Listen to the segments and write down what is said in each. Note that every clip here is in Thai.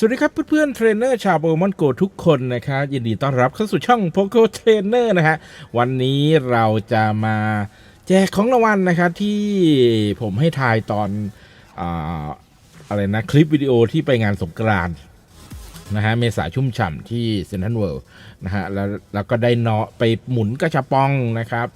สวัสดีครับเพื่อนๆเทรนเนอร์ชาวโปเกมอนโกทุกคนนะครับยินดีต้อนรับเข้าสู่ช่องโปโกเทรนเนอร์นะฮะวันนี้เราจะมาแจกของรางวัลนะครับที่ผมให้ทายตอนอาอะไรนะ คลิปวิดีโอที่ไปงานสงกรานต์นะฮะเมษาชุ่มฉ่ำที่เซนทรัลเวิลด์นะฮะแล้วแล้วก็ได้เนาะไปหมุนกระชับปองนะครับ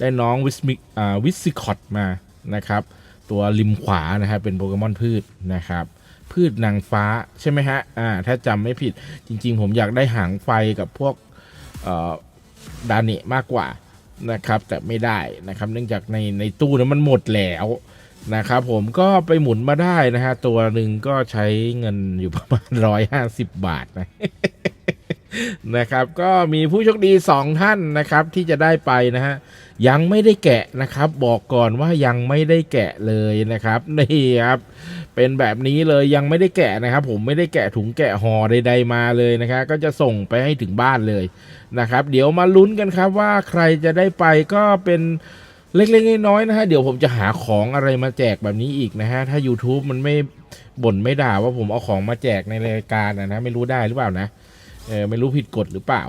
ได้น้องวิสมิอ่าวิสซิคอตมานะครับ ตัวริมขวานะครับเป็นโปเกมอนพืชนะครับ พืชนางฟ้าใช่ไหมฮะอ่าถ้าจำไม่ผิดจริง ๆ ผมอยากได้หางไฟกับพวกเอ่อดานิมากกว่านะครับ แต่ไม่ได้นะครับเนื่องจากในในตู้นั้นมันหมดแล้วนะครับผมก็ไปหมุนมาได้นะฮะ ตัวหนึ่งก็ใช้เงินอยู่ประมาณร้อยห้าสิบบาทนะ นะครับ ก็มีผู้โชคดีสองท่านนะครับที่จะได้ไปนะฮะยังไม่ได้แกะนะครับ บอกก่อนว่ายังไม่ได้แกะเลยนะครับนี่ครับเป็นแบบนี้เลยยังไม่ได้แกะนะครับ ผมไม่ได้แกะถุงแกะห่อใดๆมาเลยนะครับก็จะส่งไปให้ถึงบ้านเลยนะครับ เดี๋ยวมาลุ้นกันครับว่าใครจะได้ไปก็เป็นเล็กๆน้อยๆนะฮะเดี๋ยวผมจะหาของอะไรมาแจกแบบนี้อีกนะฮะถ้า YouTube มันไม่บ่นไม่ด่าว่าผมเอาของมาแจกในรายการนะนะไม่รู้ได้หรือเปล่านะ เออไม่รู้ผิดกฎหรือเปล่า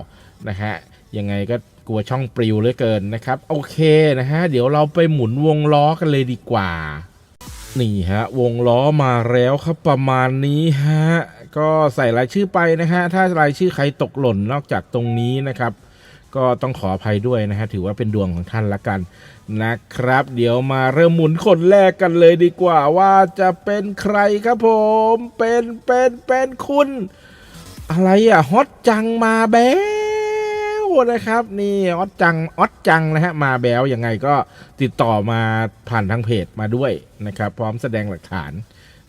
นะฮะยังไงก็กลัวช่องปลิวเหลือเกินนะครับ โอเคนะฮะ เดี๋ยวเราไปหมุนวงล้อกันเลยดีกว่า นี่ฮะ วงล้อมาแล้วครับประมาณนี้ฮะ ก็ใส่รายชื่อไปนะฮะ ถ้ารายชื่อใครตกหล่นนอกจากตรงนี้นะครับ ก็ต้องขออภัยด้วยนะฮะ ถือว่าเป็นดวงของท่านละกันนะครับ เดี๋ยวมาเริ่มหมุนคนแรกกันเลยดีกว่า ว่าจะเป็นใครครับผม เป็นเป็นเป็นคุณ อะไรอะฮอตจังมาแบ้วนะครับ นี่ออตจังออตจังนะฮะมาแบ้วยังไงก็ติดต่อมาผ่านทางเพจมาด้วยนะครับ พร้อมแสดงหลักฐาน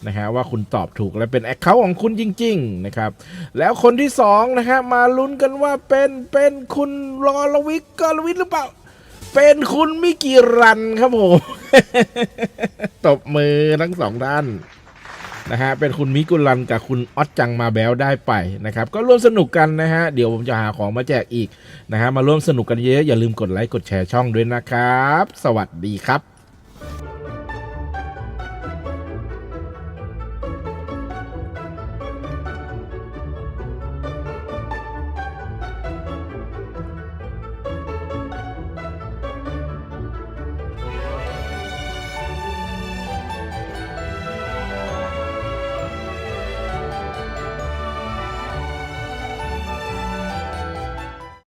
นะฮะว่าคุณตอบถูกและเป็นแอคเคาท์ของคุณจริง ๆ นะครับ แล้วคนที่สองนะฮะมาลุ้นกันว่าเป็นเป็นคุณรอลวิกกรวิทหรือเปล่า เป็นคุณมิกิรันครับผมตบมือทั้งสองด้าน นะฮะเป็นคุณมิกุลันกับคุณออดจังมาแบลได้ไปนะครับ ก็ร่วมสนุกกันนะฮะ เดี๋ยวผมจะหาของมาแจกอีกนะฮะมาร่วมสนุกกันเยอะอย่าลืมกดไลค์กดแชร์ช่องด้วยนะครับ สวัสดีครับ